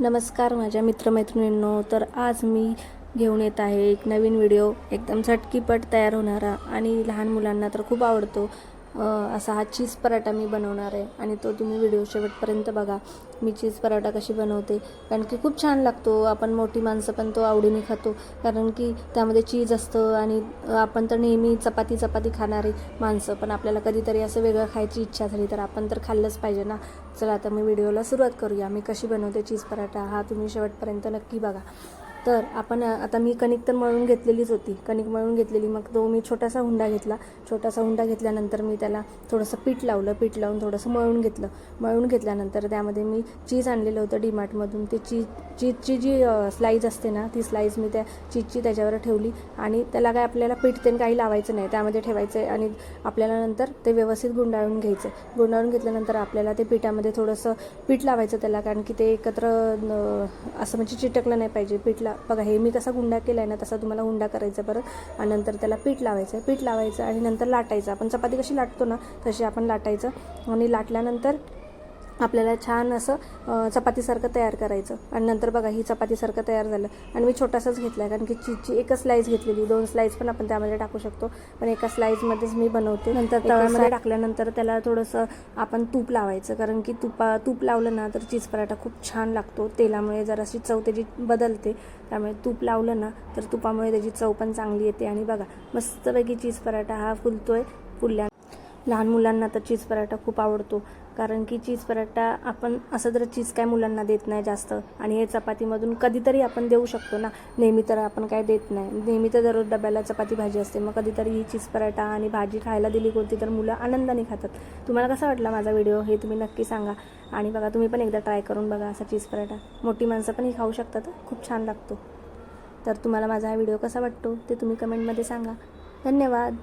नमस्कार माझ्या मित्रमैत्रिणींनो तर आज मी घेऊन येत आहे एक नवीन व्हिडिओ. एकदम झटकीपट तयार होणारा आणि लहान मुलांना तर खूप आवडतो. असा हा चीज पराठा मी बनवणार आहे. आणि तो तुम्ही व्हिडिओ शेवटपर्यंत बघा. मी चीज पराठा कशी बनवते. कारण की खूप छान लागतो. आपण मोठी माणसं पण तो आवडीने खातो. कारण की त्यामध्ये चीज असतं आणि आपण तर नेहमी चपाती चपाती खाणारी माणसं. पण आपल्याला कधीतरी असं वेगळं खायची इच्छा झाली तर आपण तर खाल्लंच पाहिजे ना. चला आता मी व्हिडिओला सुरुवात करूया. मी कशी बनवते चीज पराठा हा तुम्ही शेवटपर्यंत नक्की बघा. तर आपण आता मी कणिक तर मळून घेतलेलीच होती. कणिक मळून घेतलेली मग तो मी छोटासा हुंडा घेतला. छोटासा हुंडा घेतल्यानंतर मी त्याला थोडंसं पीठ लावलं. पीठ लावून थोडंसं मळून घेतलं. मळून घेतल्यानंतर त्यामध्ये मी चीज आणलेलं होतं डीमार्टमधून. ते चीज चीजची जी स्लाईज असते ना ती स्लाईज मी त्या चीजची त्याच्यावर ठेवली आणि त्याला काय आपल्याला पीठ ते काही लावायचं नाही त्यामध्ये ठेवायचं आहे आणि आपल्याला नंतर ते व्यवस्थित गुंडाळून घ्यायचं गुंडाळून घेतल्यानंतर आपल्याला ते पिठामध्ये थोडंसं पीठ लावायचं त्याला कारण की ते एकत्र न- असं म्हणजे चिटकलं नाही पाहिजे. पीठ ला बघा हे मी कसा गुंडा केला आहे ना तसा तुम्हाला हुंडा करायचा परत आणि नंतर त्याला पीठ लावायचं पीठ लावायचं आणि नंतर लाटायचं. आपण चपाती कशी लाटतो ना तशी आपण लाटायचं आणि लाटल्यानंतर आपल्याला छान असं चपातीसारखं तयार करायचं. आणि नंतर बघा ही चपातीसारखं तयार झालं. आणि मी छोटासाच घेतला आहे कारण की चीजची एकच स्लाईस घेतलेली. दोन स्लाईस पण आपण त्यामध्ये टाकू शकतो. पण एका स्लाईसमध्येच मी बनवते. नंतर तव्यामध्ये टाकल्यानंतर त्याला थोडंसं आपण तूप लावायचं. कारण की तुपा तूप लावलं ना तर चीज पराठा खूप छान लागतो. तेलामुळे जराशी चव त्याची बदलते. त्यामुळे तूप लावलं ना तर तुपामुळे त्याची चव पण चांगली येते. आणि बघा मस्तपैकी चीज पराठा हा फुलतोय. फुलल्या लहान मुलांना तर चीज पराठा खूप आवडतो. कारण की चीज पराठा आपण असं तर चीज काय मुलांना देत नाही जास्त. आणि हे चपातीमधून कधीतरी आपण देऊ शकतो ना. नेहमी तर आपण काय देत नाही. नेहमी तर दररोज डब्याला चपाती भाजी असते. मग कधीतरी ही चीज पराठा आणि भाजी खायला दिली कोणती तर मुलं आनंदाने खातात. तुम्हाला कसा वाटला माझा व्हिडिओ? हे तुम्ही नक्की सांगा. आणि बघा तुम्ही पण एकदा ट्राय करून बघा असा चीज पराठा. मोठी माणसं पण ही खाऊ शकतात. खूप छान लागतो. तर तुम्हाला माझा हा व्हिडिओ कसा वाटतो ते तुम्ही कमेंटमध्ये सांगा. धन्यवाद.